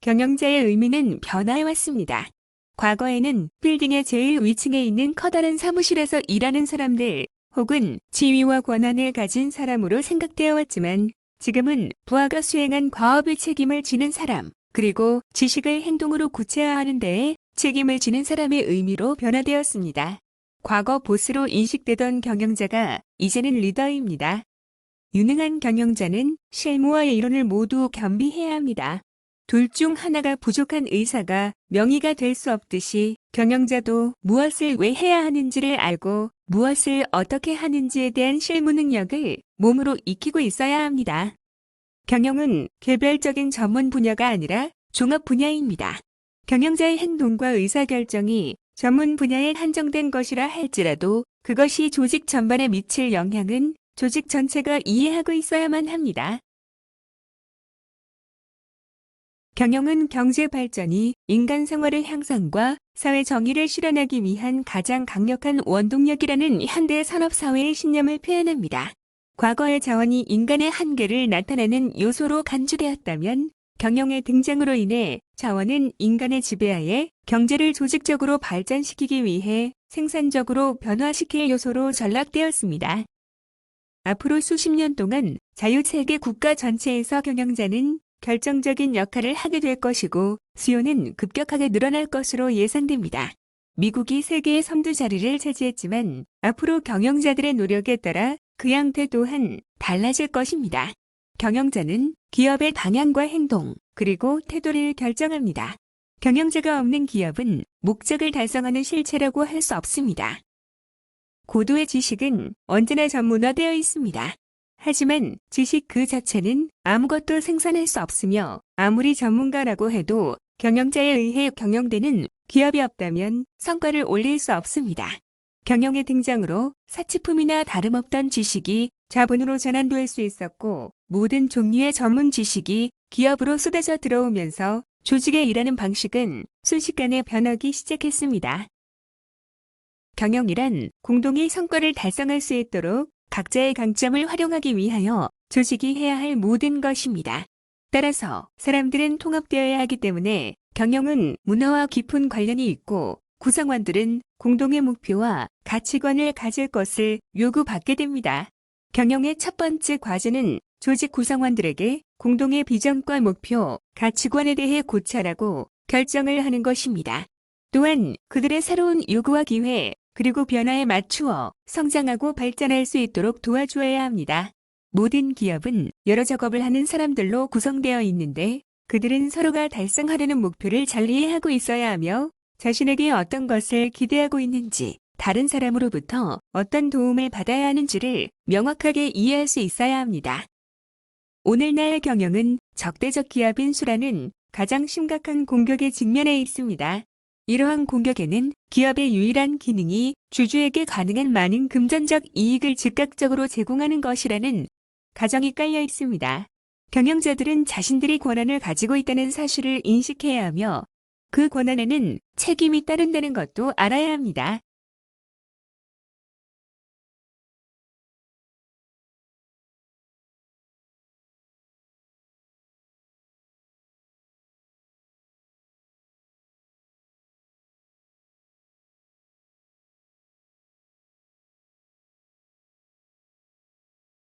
경영자의 의미는 변화해왔습니다. 과거에는 빌딩의 제일 위층에 있는 커다란 사무실에서 일하는 사람들 혹은 지위와 권한을 가진 사람으로 생각되어 왔지만 지금은 부하가 수행한 과업의 책임을 지는 사람 그리고 지식을 행동으로 구체화하는 데에 책임을 지는 사람의 의미로 변화되었습니다. 과거 보스로 인식되던 경영자가 이제는 리더입니다. 유능한 경영자는 실무와 이론을 모두 겸비해야 합니다. 둘 중 하나가 부족한 의사가 명의가 될 수 없듯이 경영자도 무엇을 왜 해야 하는지를 알고 무엇을 어떻게 하는지에 대한 실무 능력을 몸으로 익히고 있어야 합니다. 경영은 개별적인 전문 분야가 아니라 종합 분야입니다. 경영자의 행동과 의사결정이 전문 분야에 한정된 것이라 할지라도 그것이 조직 전반에 미칠 영향은 조직 전체가 이해하고 있어야만 합니다. 경영은 경제 발전이 인간 생활의 향상과 사회 정의를 실현하기 위한 가장 강력한 원동력이라는 현대 산업 사회의 신념을 표현합니다. 과거의 자원이 인간의 한계를 나타내는 요소로 간주되었다면 경영의 등장으로 인해 자원은 인간의 지배하에 경제를 조직적으로 발전시키기 위해 생산적으로 변화시킬 요소로 전락되었습니다. 앞으로 수십 년 동안 자유세계 국가 전체에서 경영자는 결정적인 역할을 하게 될 것이고 수요는 급격하게 늘어날 것으로 예상됩니다. 미국이 세계의 선두 자리를 차지했지만 앞으로 경영자들의 노력에 따라 그 양태 또한 달라질 것입니다. 경영자는 기업의 방향과 행동, 그리고 태도를 결정합니다. 경영자가 없는 기업은 목적을 달성하는 실체라고 할 수 없습니다. 고도의 지식은 언제나 전문화되어 있습니다. 하지만 지식 그 자체는 아무것도 생산할 수 없으며 아무리 전문가라고 해도 경영자에 의해 경영되는 기업이 없다면 성과를 올릴 수 없습니다. 경영의 등장으로 사치품이나 다름없던 지식이 자본으로 전환될 수 있었고 모든 종류의 전문 지식이 기업으로 쏟아져 들어오면서 조직의 일하는 방식은 순식간에 변하기 시작했습니다. 경영이란 공동의 성과를 달성할 수 있도록 각자의 강점을 활용하기 위하여 조직이 해야 할 모든 것입니다. 따라서 사람들은 통합되어야 하기 때문에 경영은 문화와 깊은 관련이 있고 구성원들은 공동의 목표와 가치관을 가질 것을 요구받게 됩니다. 경영의 첫 번째 과제는 조직 구성원들에게 공동의 비전과 목표, 가치관에 대해 고찰하고 결정을 하는 것입니다. 또한 그들의 새로운 요구와 기회, 그리고 변화에 맞추어 성장하고 발전할 수 있도록 도와주어야 합니다. 모든 기업은 여러 작업을 하는 사람들로 구성되어 있는데 그들은 서로가 달성하려는 목표를 잘 이해하고 있어야 하며 자신에게 어떤 것을 기대하고 있는지 다른 사람으로부터 어떤 도움을 받아야 하는지를 명확하게 이해할 수 있어야 합니다. 오늘날 경영은 적대적 기업인 수라는 가장 심각한 공격에 직면해 있습니다. 이러한 공격에는 기업의 유일한 기능이 주주에게 가능한 많은 금전적 이익을 즉각적으로 제공하는 것이라는 가정이 깔려 있습니다. 경영자들은 자신들이 권한을 가지고 있다는 사실을 인식해야 하며 그 권한에는 책임이 따른다는 것도 알아야 합니다.